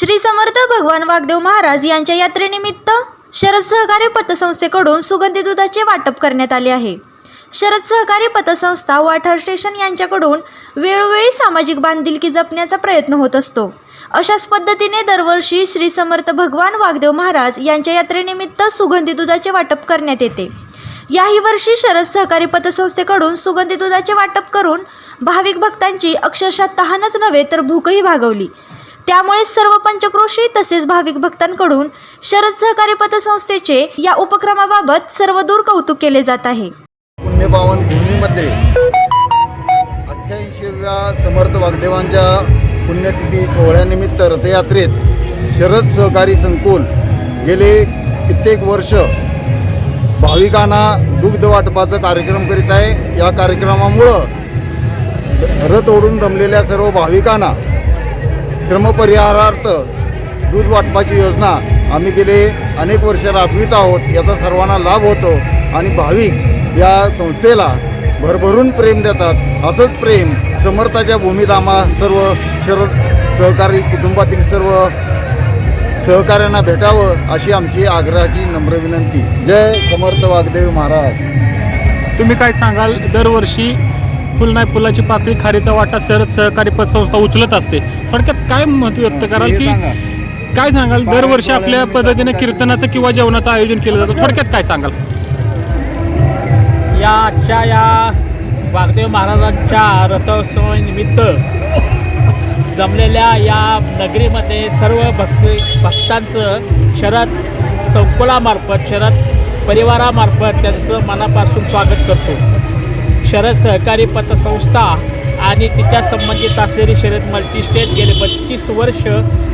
श्री समर्थ भगवान वागदेव महाराज यांच्या यात्रेनिमित्त शरद सहकारी पतसंस्थेकडून सुगंधी दुधाचे वाटप करण्यात आले आहे. शरद सहकारी पतसंस्था वाठार स्टेशन यांच्याकडून वेळोवेळी सामाजिक बांधिलकी जपण्याचा प्रयत्न होत असतो. अशाच पद्धतीने दरवर्षी श्री समर्थ भगवान वागदेव महाराज यांच्या यात्रेनिमित्त सुगंधी दुधाचे वाटप करण्यात येते. याही वर्षी शरद सहकारी पतसंस्थेकडून सुगंधी दुधाचे वाटप करून भाविक भक्तांची अक्षरशः तहानच नव्हे तर भूकही भागवली. त्यामुळे सर्व पंचक्रोशी तसेच भाविक भक्तांकडून शरद सहकारी पतसंस्थेचे या उपक्रमाबाबत सर्वदूर कौतुक केले जात आहे. पुण्यपावन भूमीमध्ये अठ्ठ्याऐंशीव्या समर्थ वाघदेवांच्या पुण्यतिथी सोहळ्यानिमित्त रथयात्रेत शरद सहकारी संकुल गेले कित्येक वर्ष भाविकांना दुग्ध वाटपाचा कार्यक्रम करीत आहे. या कार्यक्रमामुळं रथ ओढून जमलेल्या सर्व भाविकांना श्रमपरिहारार्थ दूध वाटपाची योजना आम्ही गेले अनेक वर्ष राबवित आहोत याचा सर्वांना लाभ होतो आणि भाविक या संस्थेला भरभरून प्रेम देतात. असंच प्रेम समर्थाच्या भूमीत आम्हा सर्व शर सहकारी कुटुंबातील सर्व सहकाऱ्यांना भेटावं अशी आमची आग्रहाची नम्र विनंती. जय समर्थ वागदेव महाराज. तुम्ही काय सांगाल? दरवर्षी फुल नाही फुलाची पाकळी खारीचा वाटा शरद सहकारी पतसंस्था उचलत असते. थोडक्यात काय मत व्यक्त कराल की. काय सांगाल? दरवर्षी आपल्या पद्धतीने कीर्तनाचं किंवा जेवणाचं आयोजन केलं जातं. थोडक्यात काय सांगाल? या आजच्या या वागदेव महाराजांच्या रथोत्सवानिमित्त जमलेल्या या नगरीमध्ये सर्व भक्त भक्तांचं शरद संकुलामार्फत शरद परिवारामार्फत त्यांचं मनापासून स्वागत करतो. शरद सहकारी पतसंस्था आणि तिच्या संबंधित असलेली शरद मल्टीस्टेट गेले बत्तीस वर्ष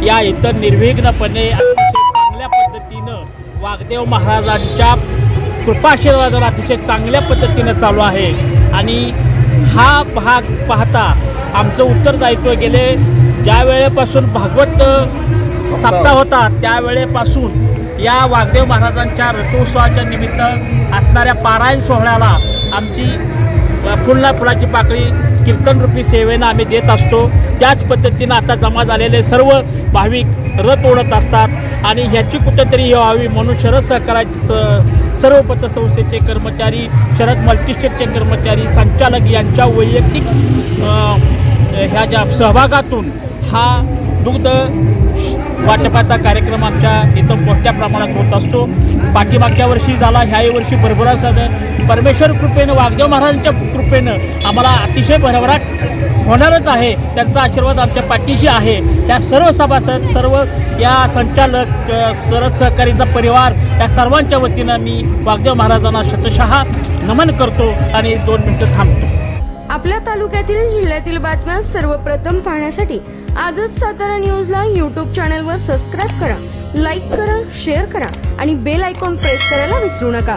या इथं निर्विघ्नपणे अतिशय चांगल्या पद्धतीनं वागदेव महाराजांच्या कृपाशीर्वादावर अतिशय चांगल्या पद्धतीनं चालू आहे. आणि हा भाग पाहता आमचं उत्तरदायित्व गेले ज्या वेळेपासून भागवत सप्ताह होता त्यावेळेपासून या वागदेव महाराजांच्या रथोत्सवाच्या निमित्त असणाऱ्या पारायण सोहळ्याला आमची फुलना फुलाची पाकळी कीर्तनरूपी सेवेनं आम्ही देत असतो. त्याच पद्धतीनं आता जमा झालेले सर्व भाविक रथ ओढत असतात आणि ह्याची कुठेतरी हे व्हावी म्हणून शरद सहकाराचे स सर्व पतसंस्थेचे कर्मचारी शरद मल्टीस्टेटचे कर्मचारी संचालक यांच्या वैयक्तिक ह्या ज्या सहभागातून हा दुग्ध वाटपाचा कार्यक्रम आमच्या इथं मोठ्या प्रमाणात होत असतो. पाठीमागच्या वर्षी झाला ह्याही वर्षी भरभराट परमेश्वर कृपेनं वाघदेव महाराजांच्या कृपेनं आम्हाला अतिशय भरभराट होणारच आहे. त्यांचा आशीर्वाद आमच्या पाठीशी आहे. त्या सर्व सभासद सर्व या संचालक सरस सहकारीचा परिवार या सर्वांच्या वतीनं मी वाघदेव महाराजांना शतशः नमन करतो आणि दोन मिनटं थांबतो. आपल्या तालुक्यातील जिल्ह्यातील बातम्या सर्वप्रथम पाहण्यासाठी आजच सातारा न्यूजला यूट्यूब चॅनलवर सबस्क्राईब करा लाईक करा शेअर करा आणि बेल आयकॉन प्रेस करायला विसरू नका.